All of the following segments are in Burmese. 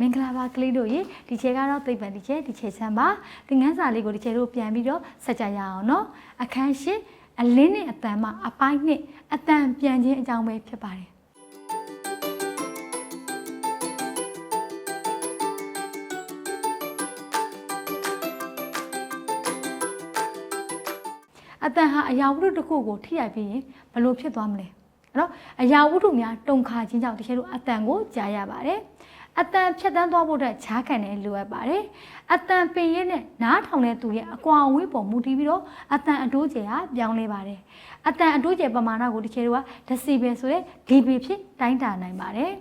မင်္ဂလာပါကလေးတို့ရေဒီချေကတော့သိပ္ပံဒီချေဒီချေချမ်းပါသင်ခန်းစာလေးကိုဒီချေတို့ပြန်ပြီးတော့ဆက်ကြရအောင်နော်အခန်းရှိအလင်းနဲ့အတန်မှအပိုင်းနှစ်အတန်ပြန်ခြင်းအကြောင်းပဲဖြစ်ပါတယ်အတန်ဟာအရာဝတ္ထုတစ်ခုကိုထိရိုက်ပြီးရင်ဘယ်လိုဖြစ်သွားမလဲအဲ့တော့အရာဝတ္ထုများတုံခါခြင်းကြောင့်တကယ်လို့အတန်ကိုကြားရပါတယ် အတန်ဖြတ်တန်းသွားဖို့အတွက်ခြားခံတဲ့လိုအပ်ပါတယ်အတန်ပင်ရင်းနဲ့နားထောင်တဲ့သူရဲ့အကွာအဝေးပေါ်မူတည်ပြီးတော့အတန်အတိုးကျယ်ဟာပြောင်းလဲပါတယ်အတန်အတိုးကျယ်ပမာဏကိုတကယ်လို့ကဒစီဘယ်ဆိုတဲ့ dB ဖြစ်တိုင်းတာနိုင်ပါတယ်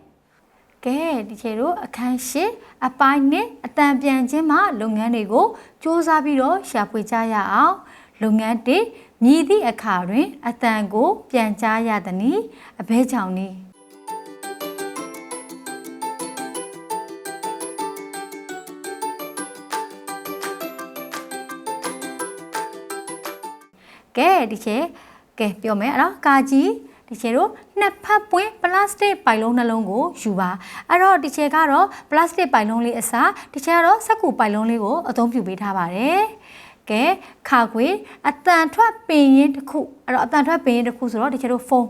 ကဲဒီချေတို့အခန်းရှိအပိုင်းနဲ့အတန်ပြန်ခြင်းမှာလုပ်ငန်းတွေကိုစ조사ပြီးတော့ရှာဖွေကြရအောင်လုပ်ငန်းတစ်မြည်သည့်အခါတွင်အတန်ကို ပြန်ကြားရသည်နီအဘဲချောင်နီ ကဲဒီချေကဲပြောမယ်အဲ့တော့ကာကြီးဒီချေတို့နှစ်ဖက်ပွင့်ပလတ်စတစ်ပိုင်လုံးနှလုံးကိုယူပါအဲ့တော့ဒီချေကတော့ပလတ်စတစ်ပိုင်လုံးလေးအစားဒီချေကတော့စက္ကူပိုင်လုံးလေးကိုအသုံးပြုပေးထားပါတယ်ကဲခါခွေအတန်ထွက်ပင်ရင်တစ်ခုအဲ့တော့အတန်ထွက်ပင်ရင်တစ်ခုဆိုတော့ဒီချေတို့ဖုန်း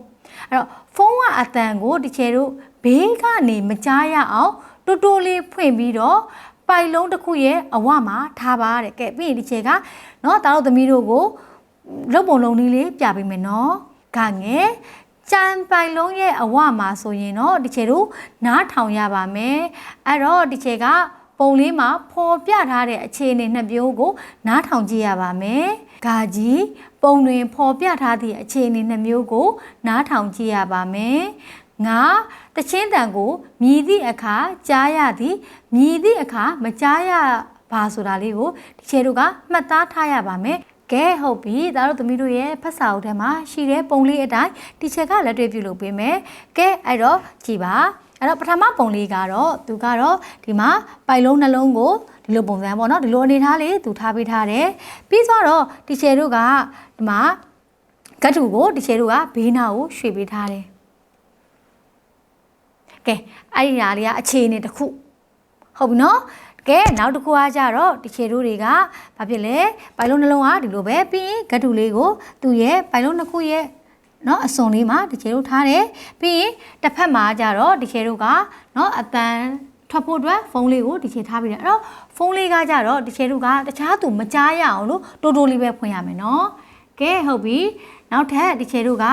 အဲ့တော့ဖုန်းကအတန်ကိုဒီချေတို့ဘေးကနေမကြားရအောင်တူတူလေးဖွင့်ပြီးတော့ပိုင်လုံးတစ်ခုရဲ့အဝမှာထားပါတဲ့ကဲပြီးရင်ဒီချေကเนาะတားတို့သမီးတို့ကို ရုပ်ပုံလုံးလေးလေးပြပေးမယ်နော်။ခငယ်ကြံပိုင်လုံးရဲ့အဝမှာဆိုရင်တော့ဒီချေတို့နားထောင်ရပါမယ်။အဲ့တော့ဒီချေကပုံလေးမှာပေါ်ပြထားတဲ့အခြေအနေနှစ်မျိုးကို နားထောင်ကြည့်ရပါမယ်။ဂါကြီးပုံတွင်ပေါ်ပြထားသည့်အခြေအနေနှစ်မျိုးကို နားထောင်ကြည့်ရပါမယ်။ငါတချင်းတန်ကိုမြည်သည့်အခါကြားရသည်မြည်သည့်အခါမကြားရပါဆိုတာလေးကိုဒီချေတို့ကမှတ်သားထားရပါမယ်။ ကဲဟုတ်ပြီဒါတို့သမီးတို့ရဲ့ဖတ်စာအုပ်ထဲမှာရှိတဲ့ပုံလေးအတိုင်းတီချက်ကလက်တွေ့ပြုလုပ်ပေးမယ်ကဲအဲ့တော့ကြည်ပါအဲ့တော့ပထမပုံလေးကတော့သူကတော့ဒီမှာပိုက်လုံးနှလုံးကိုဒီလိုပုံစံပေါ့နော်ဒီလိုအနေထားလေးသူထားပေးထားတယ်ပြီးတော့တီချယ်တို့ကဒီမှာကတ်တူကိုတီချယ်တို့ကဘေးနာကိုရွှေ့ပေးထားတယ်ကဲအဲ့ဒီညာလေးကအခြေအနေတစ်ခုဟုတ်ပြီနော် ကဲနောက်တစ်ခုအားကြတော့တချေတို့တွေကဘာဖြစ်လဲပိုင်လုံးနှလုံးဟာဒီလိုပဲပြီးရင်ဂတ်တူလေးကိုသူ့ရဲ့ပိုင်လုံးနှစ်ခုရဲ့နော်အစုံလေးမှာတချေတို့ထားတယ်ပြီးရင်တစ်ဖက်မှာကြတော့တချေတို့ကနော်အပန်းထွက်ဖို့အတွက်ဖုန်းလေးကိုတချေထားပြီးတယ်အဲ့တော့ဖုန်းလေးကကြတော့တချေတို့ကတခြားသူမကြားရအောင်လို့တိုးတိုးလေးပဲဖွင့်ရမယ်နော်ကဲဟုတ်ပြီနောက်ထပ်တချေတို့က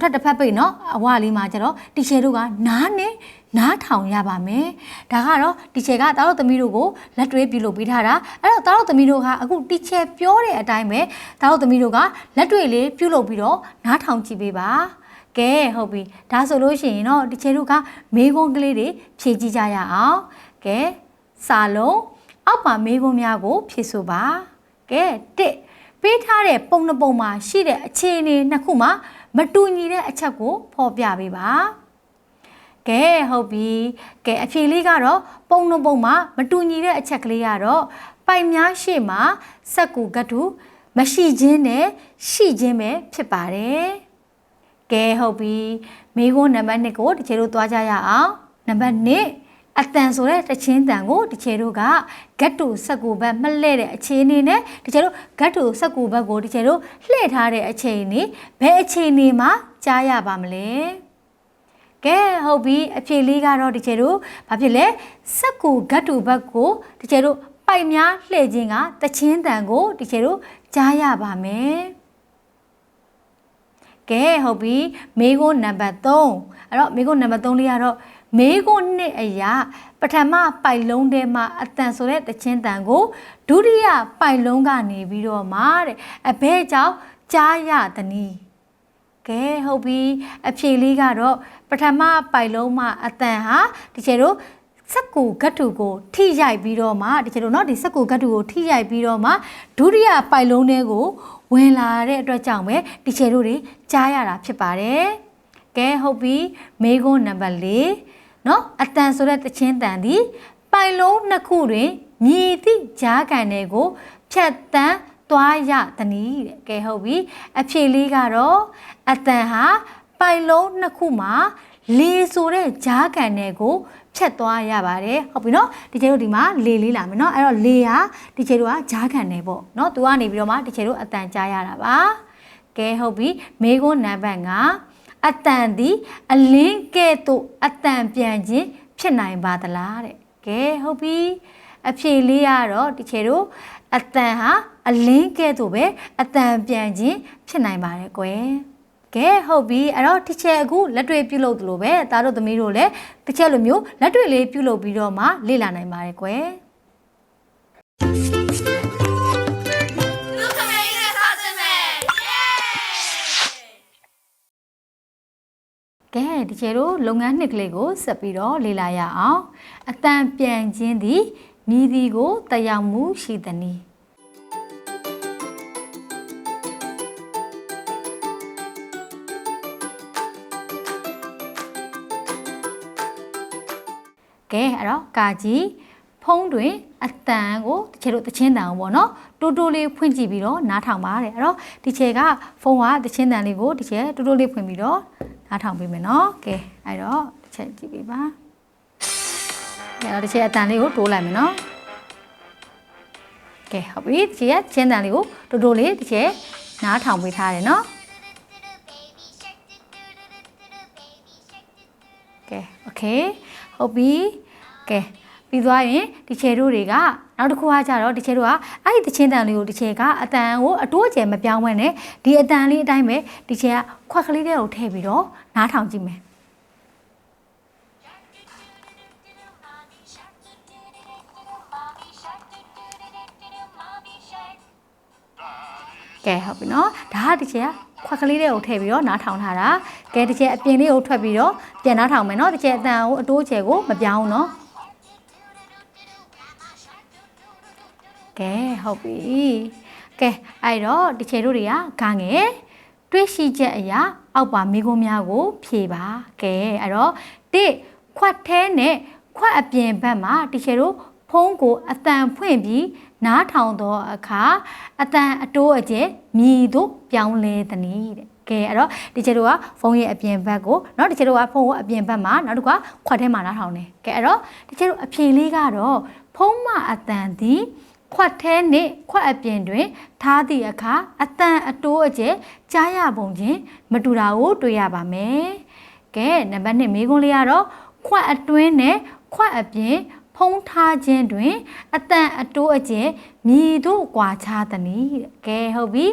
နောက်ထပ်တစ်ဖက်ပိတ်နော်အဝလေးမှာကျတော့တီရှယ်တို့ကနားနဲ့နားထောင်ရပါမယ်ဒါကတော့တီချယ်ကတားတို့သမီးတို့ကိုလက်တွဲပြုလုပ်ပေးထားတာအဲ့တော့တားတို့သမီးတို့ကအခုတီချယ်ပြောတဲ့အတိုင်းပဲတားတို့သမီးတို့ကလက်တွေလေးပြုလုပ်ပြီးတော့နားထောင်ကြည့်ပေးပါကဲဟုတ်ပြီဒါဆိုလို့ရှိရင်တော့တီချယ်တို့ကမေးခွန်းကလေးတွေဖြေကြည့်ကြရအောင်ကဲစာလုံးအောက်မှာမေးခွန်းများကို ဖြေဆိုပါကဲတစ်ပေးထားတဲ့ပုံနှပုံမှာရှိတဲ့အခြေအနေနှစ်ခုမှာ မတူညီတဲ့အချက်ကိုဖော်ပြပေးပါ။ကဲဟုတ်ပြီကဲအဖြေလေးကတော့ပုံနှပုံမှာမတူညီတဲ့အချက်ကလေးကတော့ပိုင်များရှေ့မှာစက်ကူကတူမရှိခြင်းနဲ့ရှိခြင်းပဲဖြစ်ပါတယ်ကဲဟုတ်ပြီမိခိုးနံပါတ်2ကိုဒီချေတို့သွားကြရအောင်နံပါတ်1 အတန်ဆိုတဲ့တချင်းတန်ကိုဒီချေတို့ကဂတ်တူဆက်ကူဘက်မလှဲ့တဲ့အခြေအနေနဲ့ဒီချေတို့ဂတ်တူဆက်ကူဘက်ကိုဒီချေတို့လှည့်ထားတဲ့အချိန်နေဘယ်အခြေအနေမှာကြားရပါမလဲကဲဟုတ်ပြီအဖြေလေးကတော့ဒီကျဲတို့ဘာဖြစ်လဲစက်ကူဂတ်တူဘက်ကိုဒီကျဲတို့ပိုက်များလှည့်ခြင်းကတချင်းတန်ကိုဒီကျဲတို့ကြားရပါမယ် ကဲဟုတ်ပြီမေးခွန်းနံပါတ်3အဲ့တော့မေးခွန်းနံပါတ်3လေးကတော့မေးခွန်းနှစ်အရာပထမပိုက်လုံးထဲမှာအတန်ဆိုတဲ့တချင်းတန်ကိုဒုတိယပိုက်လုံးကနေပြီးတော့မှတဲ့အဘဲကြောင့်ကြားရသည်နီးကဲဟုတ်ပြီအဖြေလေးကတော့ပထမပိုက်လုံးမှာအတန်ဟာဒီကျဲတို့စက်ကူဂတ်တူကိုထိရိုက်ပြီးတော့မှဒီကျဲတို့เนาะဒီစက်ကူဂတ်တူကိုထိရိုက်ပြီးတော့မှဒုတိယပိုက်လုံးတွေကို ဝင်လာတဲ့အတွက်ကြောင့်ပဲတီချေတို့တွေကြားရတာဖြစ်ပါတယ်။ကဲဟုတ်ပြီမေးခွန်းနံပါတ်၄နော်အတန်ဆိုတဲ့တချင်းတန်ဒီပိုင်လုံးနှစ်ခုတွင်မြည်သည့်ဂျားကန်တွေကိုဖြတ်တန်းသွားရသည်နီးတဲ့ကဲဟုတ်ပြီအဖြေလေးကတော့အတန်ဟာပိုင်လုံးနှစ်ခုမှာလေဆိုတဲ့ဂျားကန်တွေကို ဖြတ်သွားရပါတယ်ဟုတ်ပြီနော်ဒီချေတို့ဒီမှာလေလေးလာမယ်နော်အဲ့တော့လေဟာဒီချေတို့ကဂျားခံနေပေါ့နော်သူကနေပြီးတော့မှဒီချေတို့အတန်ကြားရတာပါကဲဟုတ်ပြီမေခွန်းနံပါတ်5အတန်သည်အလင်းကဲ့သို့အတန်ပြန်ခြင်းဖြစ်နိုင်ပါသလားတဲ့ကဲဟုတ်ပြီအဖြေလေးကတော့ဒီချေတို့အတန်ဟာအလင်းကဲ့သို့ပဲအတန်ပြန်ခြင်းဖြစ်နိုင်ပါတယ်ကွယ် ကဲဟုတ်ပြီအဲ့တော့တစ်ချက်အခုလက်တွေ့ပြုလုပ်သလိုပဲသားတို့သမီးတို့လည်းတစ်ချက်လိုမျိုးလက်တွေ့လေးပြုလုပ်ပြီးတော့မှလေ့လာနိုင်ပါတယ်ကွယ်လူခမေးနဲ့စားခြင်းပဲယေးကဲဒီကျဲတို့လုပ်ငန်းနှစ်ကလေးကိုဆက်ပြီးတော့လေ့လာရအောင်အတန်ပြန်ခြင်းသည်မိသည်ကိုတရားမှုရှိသည် ကဲအဲ့တော့ကာကြီးဖုံးတွင်အတန်ကိုတချေတို့တချင်းတန်ကိုပေါ့နော်တိုးတိုးလေးဖွင့်ကြည့်ပြီးတော့နားထောင်ပါတဲ့အဲ့တော့ဒီချေကဖုံးကတချင်းတန်လေးကိုဒီချေတိုးတိုးလေးဖွင့်ပြီးတော့နားထောင်ပေးမယ်နော်ကဲအဲ့တော့တစ်ချက်ကြည့်ပေးပါအဲ့တော့ဒီချေအတန်လေးကိုတိုးလိုက်မယ်နော်ကဲဟုတ်ပြီဒီချေကချင်းတန်လေးကိုတိုးတိုးလေးဒီချေနားထောင်ပေးထားတယ်နော်ကဲโอเค ဟုတ်ပြီကဲပြီးသွားရင်ဒီချေတို့တွေကနောက်တစ်ခုကကြတော့ဒီချေတို့ကအဲ့ဒီတချင်းတန်လေးကိုဒီချေကအတန်ကိုအတိုးကျယ်မပြောင်းဘဲနဲ့ဒီအတန်လေးအတိုင်းပဲဒီချေကခွက်ကလေးတွေကိုထည့်ပြီးတော့နားထောင်ကြည့်မယ်ကဲဟုတ်ပြီနော်ဒါကဒီချက်က ခွက်ကလေးတွေကိုထည့်ပြီးတော့နားထောင်ထားတာကဲဒီချက်အပြင်လေးကိုထွက်ပြီးတော့ပြန်နားထောင်မယ်နော်ဒီချက်အတန်ကိုအတိုးချယ်ကိုမပြောင်းဘူးနော်ကဲဟုတ်ပြီကဲအဲ့တော့ဒီချက်တို့တွေကဂါငယ်တွေးရှိချက်အရာအောက်ပါမိကုံးများကို ဖြေပါကဲအဲ့တော့တိခွက်ထဲနဲ့ခွက်အပြင်ဘက်မှာဒီချက်တို့ ဖုံးကိုအတန်ဖွင့်ပြီးနားထောင်သောအခါအတန်အတိုးအကျယ်မြည်တို့ပြောင်းလဲသည်နည်းတဲ့ကဲအဲ့တော့ဒီချက်တို့ကဖုန်းရဲ့အပြင်ဘက်ကိုเนาะဒီချက်တို့ကဖုန်းကိုအပြင်ဘက်မှာနောက်တစ်ခါခွက်ထဲမှာနားထောင်တယ်ကဲအဲ့တော့ဒီချက်တို့အဖြေလေးကတော့ဖုန်းမအတန်သည်ခွက်ထဲနှင့်ခွက်အပြင်တွင် ထားသည့်အခါအတန်အတိုးအကျယ်ကြားရပုံချင်းမတူတာကိုတွေ့ရပါမယ်ကဲနံပါတ်1မိကုန်းလေးကတော့ခွက်အတွင်းနဲ့ခွက်အပြင် ဖုံးထားခြင်းတွင်အတန်အတိုးအကျယ်မြည်တို့ကွာခြားသည်တဲ့ကဲဟုတ်ပြီ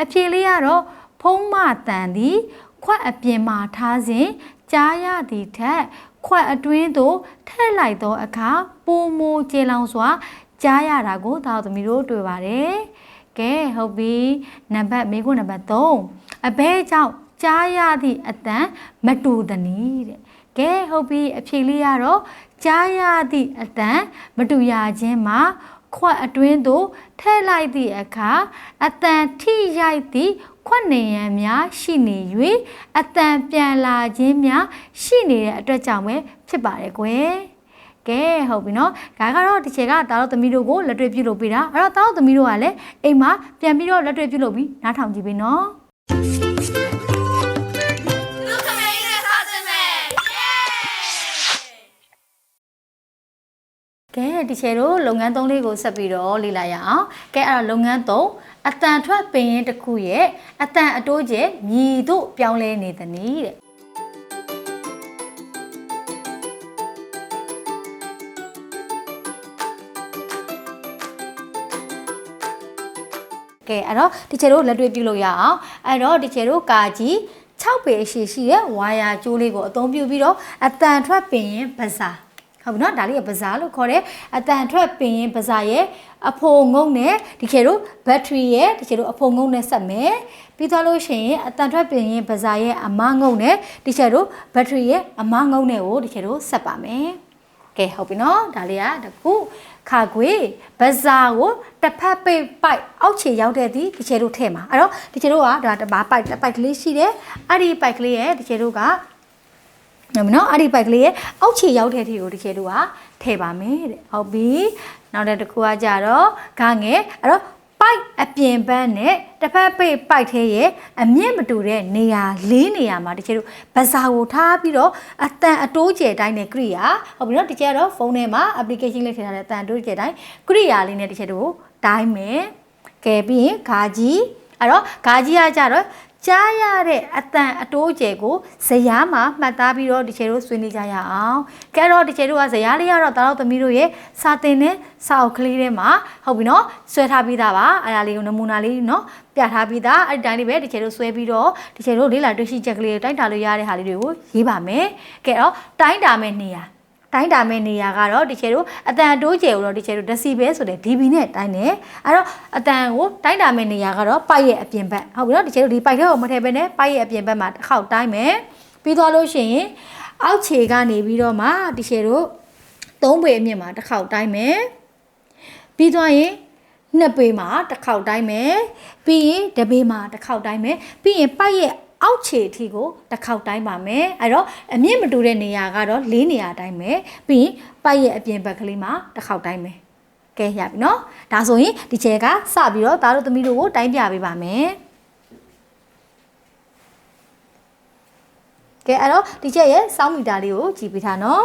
အဖြေလေးကတော့ဖုံးမတန်သည် ခွက်အပြင်မှာထားစဉ်ကြားရသည့်ထက် ခွက်အတွင်းသို့ထည့်လိုက်သောအခါပိုမိုကျေလောင်စွာကြားရတာကိုသာသမီတို့တွေ့ပါတယ်ကဲဟုတ်ပြီနံပါတ်မိခုနံပါတ်3အဘဲကြောင့်ကြားရသည့်အတန်မတူသည်နည်းတဲ့ ကဲဟုတ်ပြီအဖြေလေးကတော့ကြားရသည့်အတန်မတူရခြင်းမှာခွက်အတွင်းသို့ထည့်လိုက်သည့်အခါအတန်ထိရိုက်သည့်ခွက်နေရန်များရှိနေ၍အတန်ပြန်လာခြင်းများရှိနေတဲ့အတွက်ကြောင့်ပဲဖြစ်ပါတယ်ကွယ်ကဲဟုတ်ပြီနော်ဒါကတော့ဒီချေကတာတော့သမီးတို့ကိုလက်တွေ့ပြုလုပ်ပေးတာအဲ့တော့တာတော့သမီးတို့ကလည်းအိမ်မှာပြန်ပြီးတော့လက်တွေ့ပြုလုပ်ပြီးနားထောင်ကြည့်ပေးနော် ကဲဒီချေတို့လုပ်ငန်းသုံးလေးကိုဆက်ပြီးတော့လေ့လာရအောင်ကဲအဲ့တော့လုပ်ငန်းသုံးအတန်ထွက်ပင်ရင်တစ်ခုရဲ့အတန်အတိုးကျယ်မြည်တို့ပြောင်းလဲနေသည်နည်းတဲ့ကဲအဲ့တော့ဒီချေတို့လက်တွေ့ပြုလို့ရအောင်အဲ့တော့ဒီချေတို့ကာကြီး6ပေအရှိရှိရဲ့ဝါယာကျိုးလေးကိုအသုံးပြုပြီးတော့အတန်ထွက်ပင်ရင်ပစာ ဟုတ်ပြီနော်ဒါလေးကပဇာလို့ခေါ်တယ်အတန်ထွက်ပင်ရင်ပဇာရဲ့အဖိုငုံနဲ့ဒီခေတို့ဘက်ထရီရဲ့ဒီခေတို့အဖိုငုံနဲ့ဆက်မယ်ပြီးသွားလို့ရှိရင်အတန်ထွက်ပင်ရင်ပဇာရဲ့အမငုံနဲ့ဒီခေတို့ဘက်ထရီရဲ့အမငုံနဲ့ကိုဒီခေတို့ဆက်ပါမယ်ကဲဟုတ်ပြီနော်ဒါလေးကတကူခါခွေဘဇာကိုတစ်ဖက်ပိတ်ပိုက်အောက်ခြေရောက်တဲ့ဒီဒီချေတို့ထဲမှာအဲ့တော့ဒီချေတို့ကဒါတပါပိုက်ပိုက်ကလေးရှိတယ်အဲ့ဒီပိုက်ကလေးရဲ့ဒီချေတို့ကနော် မနော်အဲ့ဒီပိုက်ကလေးရဲ့အောက်ခြေရောက်တဲ့ဒီကိုဒီချေတို့ကထည့်ပါမယ်တဲ့ဟုတ်ပြီနောက်တစ်ခုကကြတော့ဂငယ်အဲ့တော့ပိုက်အပြင်ဘက်နဲ့တစ်ဖက်ပိတ်ပိုက်သေးရဲ့အမြင့်မတူတဲ့နေရာ၄နေရာမှာတချို့ဘဇာကိုထားပြီးတော့အတန်အတိုးကျယ်တိုင်းနဲ့ကိရိယာဟုတ်ပြီနော်တချို့တော့ဖုန်းထဲမှာ application လေးထည့်ထားတဲ့အတန်အတိုးကျယ်တိုင်းကိရိယာလေးနဲ့တချို့တို့တိုင်းမယ်ကဲပြီးရင်ဂါကြီးအဲ့တော့ဂါကြီးကကြတော့ ကြားရတဲ့အတန်အတိုးကျယ်ကိုဇရားမှာမှတ်သားပြီးတော့ဒီချေတို့ဆွေးနွေးကြရအောင်။ကဲတော့ဒီချေတို့ကဇရားလေးကတော့တာတော့သမီးတို့ရဲ့စာတင်တဲ့စာအုပ်ကလေးထဲမှာဟုတ်ပြီနော်ဆွဲထားပြီးသားပါ။အဲ့ဒါလေးကိုနမူနာလေးနော်ပြထားပြီးသားအဲ့ဒီတိုင်းလေးပဲဒီချေတို့ဆွဲပြီးတော့ဒီချေတို့လေးလာတွေ့ရှိချက်ကလေးကိုတိုင်းတာလို့ရတဲ့ဟာလေးတွေကိုရေးပါမယ်။ကဲတော့တိုင်းတာမဲ့နေရာ တိုင်းတာမဲ့နေရာကတော့ဒီချေတို့အတန်တိုးကျယ်ကိုတော့ဒီချေတို့ဒက်ဆီဘဲဆိုတဲ့ dB နဲ့တိုင်းတယ်အဲ့တော့အတန်ကိုတိုင်းတာမဲ့နေရာကတော့ပိုက်ရဲ့အပြင်ဘက်ဟုတ်ပြီနော်ဒီချေတို့ဒီပိုက်ထဲကိုမထည့်ဘဲနဲ့ပိုက်ရဲ့အပြင်ဘက်မှာတစ်ခေါက်တိုင်းမယ်ပြီးသွားလို့ရှိရင်အောက်ခြေကနေပြီးတော့မှဒီချေတို့သုံးပေအမြင့်မှာတစ်ခေါက်တိုင်းမယ်ပြီးသွားရင်နှစ်ပေမှာတစ်ခေါက်တိုင်းမယ်ပြီးရင်တပေမှာတစ်ခေါက်တိုင်းမယ်ပြီးရင်ပိုက်ရဲ့ အောက်ခြေအထိကိုတစ်ခေါက်တိုင်းပါမယ်အဲ့တော့အမြင့်မတူတဲ့နေရာကတော့၄နေရာတိုင်းမယ်ပြီးရင်ပိုက်ရဲ့အပြင်ဘက်ကလေးမှာတစ်ခေါက်တိုင်းမယ်ကဲရပြီနော်ဒါဆိုရင်ဒီချဲကစပြီးတော့သားတို့သမီးတို့ကိုတိုင်းပြပေးပါမယ်ကဲအဲ့တော့ဒီချက်ရဲ့စောင်းမီတာလေးကိုကြည့်ပေးထားနော်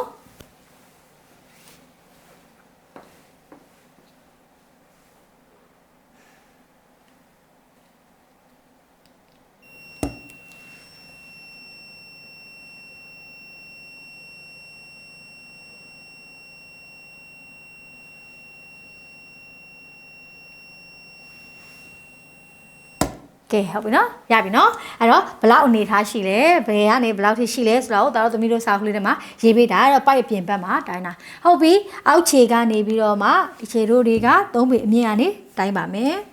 ကဲဟုတ်ပြီနော်ရပြီနော်အဲ့တော့ဘလောက်အနေထားရှိလဲဘယ်ကနေဘလောက်ထိရှိလဲဆိုတော့ဒါတော့သမီးတို့စာအုပ်ကလေးထဲမှာရေးပေးတာအဲ့တော့ပိုက်အပြင်ဘက်မှာတိုင်းတာဟုတ်ပြီအောက်ခြေကနေပြီးတော့မှဒီခြေတို့တွေကသုံးပေအမြင့်ကနေတိုင်းပါမယ်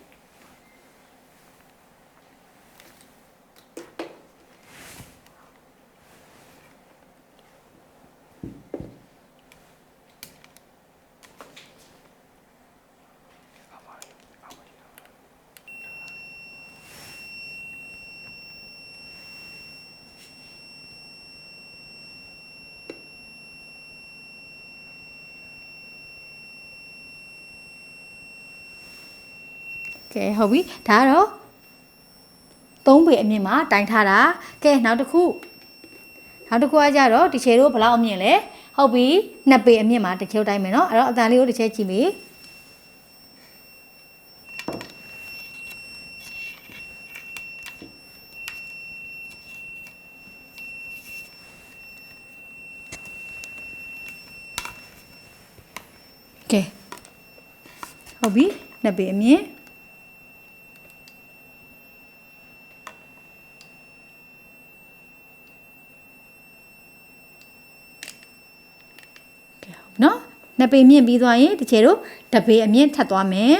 ကဲဟုတ်ပြီဒါကတော့သုံးပေအမြင့်မှာတိုင်းထားတာကဲနောက်တစ်ခုနောက်တစ်ခုကကြတော့ဒီခြေတို့ဘလောက်အမြင့်လဲဟုတ်ပြီနှစ်ပေအမြင့်မှာတစ်ချိုးတိုင်းမယ်နော်အဲ့တော့အတန်လေးကိုတစ်ချက်ကြည့်မေးကဲဟုတ်ပြီနှစ်ပေအမြင့်ကဲဟုတ်ပြီ နော်နှစ်ပေမြင့်ပြီးသွားရင်ဒီချေတို့တစ်ပေအမြင့်ထပ်သွားမယ်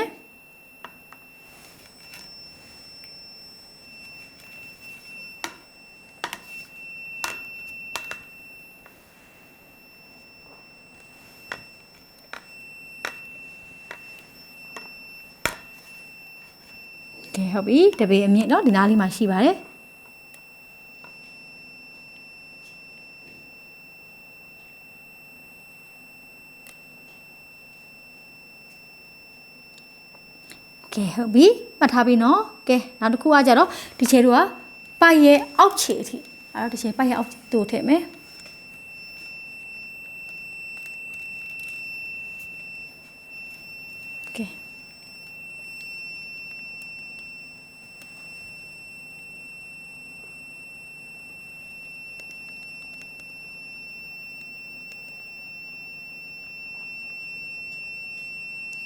ကဲဟုတ်ပြီတစ်ပေအမြင့်เนาะဒီနားလေးမှာရှိပါတယ် ထုတ်ပြီးမှတ်ထားပြီးနော်ကဲနောက်တစ်ခုကကြတော့ဒီချေတို့ကပိုက်ရဲ့အောက်ခြေအထိအဲ့တော့ဒီချေပိုက်ရဲ့အောက်ခြေတို့ထည့်မယ်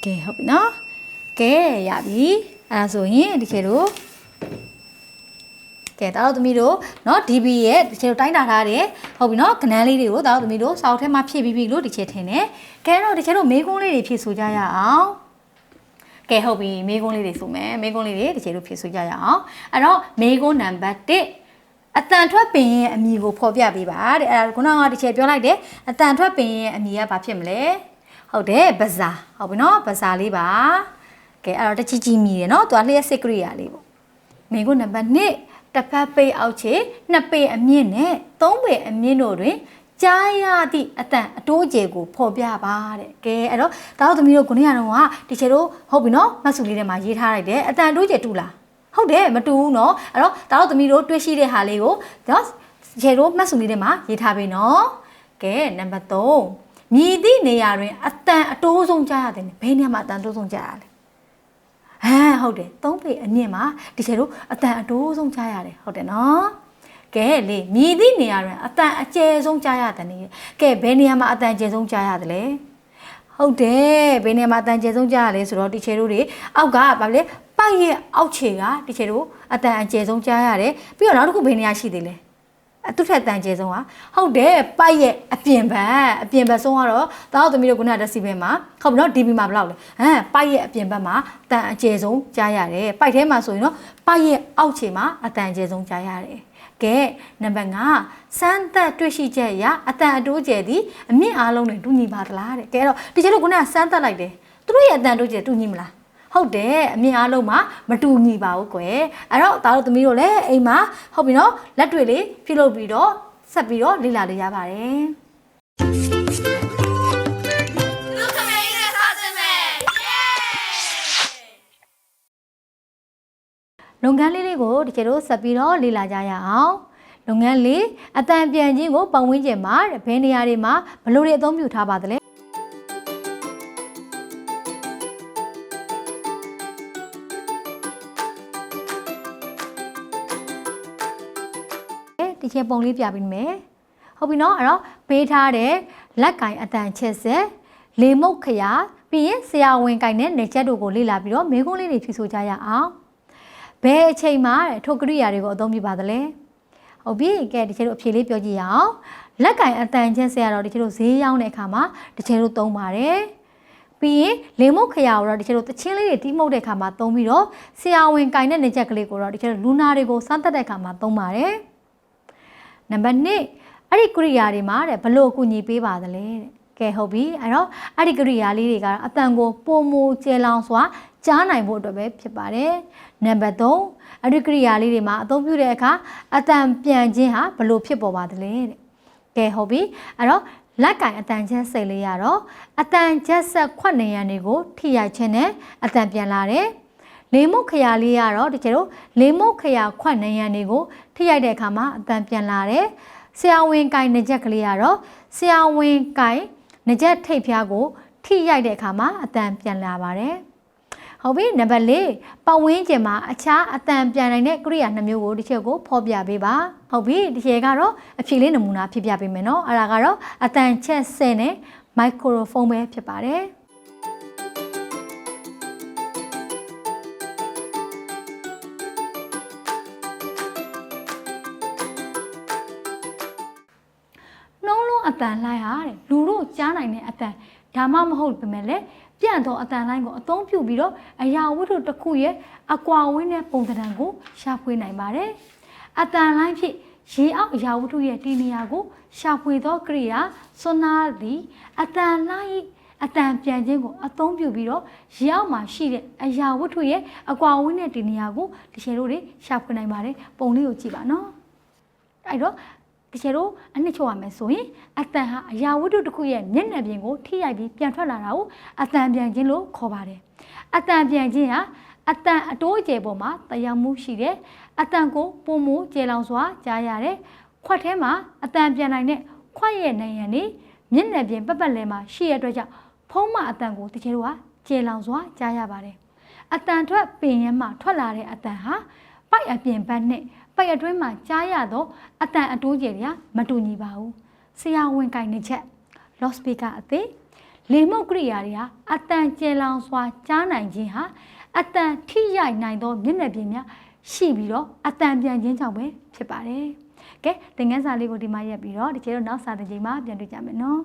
ကဲဟုတ်ပြီနော် ကဲရပြီအဲ့ဒါဆိုရင်ဒီခေတ်တို့ကဲတားတော့သမီးတို့เนาะ DB ရဲ့ဒီခေတ်တို့တိုင်းတာထားတယ်ဟုတ်ပြီเนาะကနန်းလေးတွေကိုတားတော့သမီးတို့စာအုပ်ထဲမှာဖြည့်ပြီးပြီလို့ဒီခေတ်ထင်တယ်ကဲတော့ဒီခေတ်တို့မေးခွန်းလေးတွေဖြည့်ဆိုကြရအောင်ကဲဟုတ်ပြီမေးခွန်းလေးတွေဆိုမယ်မေးခွန်းလေးတွေဒီခေတ်တို့ဖြည့်ဆိုကြရအောင်အဲ့တော့မေးခွန်းနံပါတ်1အတန်ထွက်ပင်ရဲ့အမည်ကိုဖော်ပြပေးပါတဲ့အဲ့ဒါခုနကဒီချက်ပြောလိုက်တယ်အတန်ထွက်ပင်ရဲ့အမည်ကဘာဖြစ်မလဲဟုတ်တယ်ဘဇာဟုတ်ပြီနော်ဘဇာလေးပါ ကဲအဲ့တော့တချီချီမြည်တယ်နော်သူကလျှက်စစ်ကရိယာလေးပေါ့မိကုနံပါတ်1တစ်ဖက်ပေအောက်ခြေနှစ်ပေအမြင့်နဲ့သုံးပေအမြင့်တို့တွင်ကြားရသည့်အတန်အတိုးကျယ်ကိုဖော်ပြပါတဲ့ကဲအဲ့တော့တာတို့သမီးတို့ခုနေ့ကတော့ကဒီချေတို့ဟုတ်ပြီနော်မှတ်စုလေးထဲမှာရေးထားလိုက်တယ်အတန်အတိုးကျယ်တူလားဟုတ်တယ်မတူဘူးနော်အဲ့တော့တာတို့သမီးတို့တွေ့ရှိတဲ့ဟာလေးကိုနော်ချေတို့မှတ်စုလေးထဲမှာရေးထားပြီနော်ကဲနံပါတ်3မြည်သည့်နေရာတွင်အတန်အတိုးဆုံးကြားရတယ်ဘယ်နေရာမှာအတန်အတိုးဆုံးကြားရလဲ ဟမ်ဟုတ်တယ်သုံးပေအမြင့်မှာဒီချေတို့အတန်အတိုးဆုံးကြားရတယ်ဟုတ်တယ်နော်ကဲလေမြည်သည့်နေရာတွင်အတန်အကျယ်ဆုံးကြားရတယ်နေကဲဘယ်နေရာမှာအတန်အကျယ်ဆုံးကြားရတယ်လဲဟုတ်တယ်ဘယ်နေရာမှာအတန်အကျယ်ဆုံးကြားရလဲဆိုတော့ဒီချေတို့တွေအောက်ကဗာလေပိုက်ရဲ့အောက်ခြေကဒီချေတို့အတန်အကျယ်ဆုံးကြားရတယ်ပြီးတော့နောက်တစ်ခုဘယ်နေရာရှိသေးလဲ အတုထက်တန်ကျဲဆုံးဟာဟုတ်တယ်ပိုက်ရဲ့အပြင်ဘက်အပြင်ဘက်ဆုံးကတော့တောက်သမီးတို့ခုနကဒက်စီဘယ်မှာဟုတ်ပြီနော် DB မှာဘယ်လောက်လဲဟမ်ပိုက်ရဲ့အပြင်ဘက်မှာတန်အကျယ်ဆုံးကြားရတယ်ပိုက်ထဲမှာဆိုရင်တော့ပိုက်ရဲ့အောက်ခြေမှာအတန်အကျယ်ဆုံးကြားရတယ်ကဲနံပါတ်5စမ်းသက်တွေ့ရှိချက်အရအတန်အတိုးကျယ်သည်အမြင့်အားလုံးနဲ့တူညီပါသလားတဲ့ကဲတော့ဒီကျတော့ခုနကစမ်းသက်လိုက်တယ်သူတို့ရဲ့အတန်အတိုးကျယ်တူညီမလား ဟုတ်တယ်အမြင့်အားလုံးမှာမတူညီပါဘူးကွယ်အဲ့တော့ဒါတို့သမီးတို့လည်းအိမ်မှာဟုတ်ပြီနော်လက်တွေလေးပြုလုပ်ပြီးတော့ဆက်ပြီးတော့လေ့လာလို့ရပါတယ်သူတို့ခမေးနဲ့စားခြင်းပဲเย้လုပ်ငန်းလေးလေးကိုဒီကျတို့ဆက်ပြီးတော့လေ့လာကြရအောင်လုပ်ငန်းလေးအတန်ပြန်ခြင်းကိုပတ်ဝန်းကျင်မှာဘယ်နေရာတွေမှာဘယ်လိုတွေအသုံးပြုထားပါသလဲ ဒီချက်ပုံလေးပြပေးမယ်ဟုတ်ပြီနော်အဲ့တော့ပေးထားတဲ့လက်ကင်အတန်ချက်ဆက်လေမုတ်ခရာပြီးရင်ဆရာဝန်ကင်တဲ့နေချက်တို့ကိုလေ့လာပြီးတော့မေကုန်းလေးတွေဖြည့်ဆိုကြရအောင်ဘယ်အချိန်မှာတဲ့ထိုကရိယာတွေကိုအသုံးပြုပါသလဲဟုတ်ပြီကဲဒီချေတို့အဖြေလေးပြောကြည့်ရအောင်လက်ကင်အတန်ချက်ဆရာတော့ဒီချေတို့ဈေးရောက်တဲ့အခါမှာဒီချေတို့သုံးပါတယ်ပြီးရင်လေမုတ်ခရာကိုတော့ဒီချေတို့တချင်းလေးတွေတီးမှုတ်တဲ့အခါမှာသုံးပြီးတော့ဆရာဝန်ကင်တဲ့နေချက်ကလေးကိုတော့ဒီချေတို့လူနာတွေကိုစမ်းသပ်တဲ့အခါမှာသုံးပါတယ် နံပါတ်1အဲ့ဒီကရိယာတွေမှာတဲ့ဘလို့အကူအညီပေးပါသလဲတဲ့ကဲဟုတ်ပြီအဲ့တော့အဲ့ဒီကရိယာလေးတွေကတော့အတန်ကိုပုံမူကျဲလောင်စွာကြားနိုင်ဖို့အတွက်ပဲဖြစ်ပါတယ်နံပါတ်3အဲ့ဒီကရိယာလေးတွေမှာအသုံးပြုတဲ့အခါအတန်ပြန်ခြင်းဟာဘလို့ဖြစ်ပေါ်ပါသလဲတဲ့ကဲဟုတ်ပြီအဲ့တော့လက်ကင်အတန်ချက်စိတ်လေးရတော့အတန်ချက်ဆက်ခွက်နေရံတွေကိုထိရိုက်ခြင်းနဲ့အတန်ပြန်လာတယ်လေမုတ်ခရာလေးရတော့တကယ်တော့လေမုတ်ခရာခွက်နေရံတွေကို ထိရိုက်တဲ့အခါမှာအတန်ပြန်လာတယ်ဆရာဝန်ကင်နေချက်ကလေးရတော့ဆရာဝန်ကင်နေချက်ထိပ်ဖျားကို ထိရိုက်တဲ့အခါမှာအတန်ပြန်လာပါတယ်ဟုတ်ပြီနံပါတ်၄ပတ်ဝန်းကျင်မှာအခြားအတန်ပြန်နိုင်တဲ့ကိရိယာနှမျိုးကိုဒီချက်ကိုဖော်ပြပေးပါဟုတ်ပြီဒီချက်ကတော့အဖြေလေးနမူနာဖြစ်ပြပေးမယ်နော်အဲ့ဒါကတော့အတန်ချက်ဆဲနဲ့မိုက်ခရိုဖုန်းပဲဖြစ်ပါတယ် တန်လိုက်ဟာတဲ့လူတို့ကြားနိုင်တဲ့အတန်ဒါမှမဟုတ်ပေမဲ့လေပြန့်သောအတန်လိုင်းကိုအသုံးပြုပြီးတော့အရာဝတ္ထုတစ်ခုရဲ့အကွာဝင်းတဲ့ပုံသဏ္ဍာန်ကိုရှာဖွေနိုင်ပါတယ်။အတန်လိုင်းဖြစ်ရေအောက်အရာဝတ္ထုရဲ့တည်နေရာကိုရှာဖွေသောကရိယာဆွနာသည်အတန်လိုင်းအတန်ပြန်ခြင်းကိုအသုံးပြုပြီးတော့ရေအောက်မှာရှိတဲ့အရာဝတ္ထုရဲ့အကွာဝင်းတဲ့တည်နေရာကိုဒီရှယ်တို့တွေရှာဖွေနိုင်ပါတယ်။ပုံလေးကိုကြည့်ပါနော်။အဲ့တော့ တကယ်တော့အနှစ်ချုပ်ရမယ်ဆိုရင်အတန်ဟာအရာဝတ္ထုတစ်ခုရဲ့မျက်နှာပြင်ကိုထိရိုက်ပြီးပြန်ထွက်လာတာကိုအတန်ပြန်ခြင်းလို့ခေါ်ပါတယ်။အတန်ပြန်ခြင်းဟာအတန်အတိုးအကျယ်ပေါ်မှာတရားမှုရှိတယ်။အတန်ကိုပုံမူကျေလောင်စွာကြားရတယ်။ခွက်ထဲမှာအတန်ပြန်နိုင်တဲ့ခွက်ရဲ့နိုင်ရန်နေမျက်နှာပြင်ပတ်ပတ်လည်မှာရှိရတဲ့အတွက်ကြောင့်ဖုံးမအတန်ကိုတကယ်တော့ကျေလောင်စွာကြားရပါတယ်။အတန်ထွက်ပင်ရဲမှာထွက်လာတဲ့အတန်ဟာပိုက်အပြင်ဘက်နဲ့ ပိုက်အတွင်းမှာကြားရသောအတန်အတိုးကျယ်တွေကမတူညီပါဘူးဆရာဝန်ကင်နေချက်လော့စပီကာအသေးလေမှုတ်ကရိယာတွေဟာအတန်ကျယ်လောင်စွာကြားနိုင်ခြင်းဟာအတန်ထိရိုက်နိုင်သောမျက်နှာပြင်များရှိပြီးတော့အတန်ပြန်ခြင်းကြောင့်ပဲဖြစ်ပါတယ်ကဲသင်ခန်းစာလေးကိုဒီမှာရက်ပြီးတော့ဒီကျေတော့နောက်စာတစ်ချိန်မှာပြန်တွေ့ကြမယ်နော်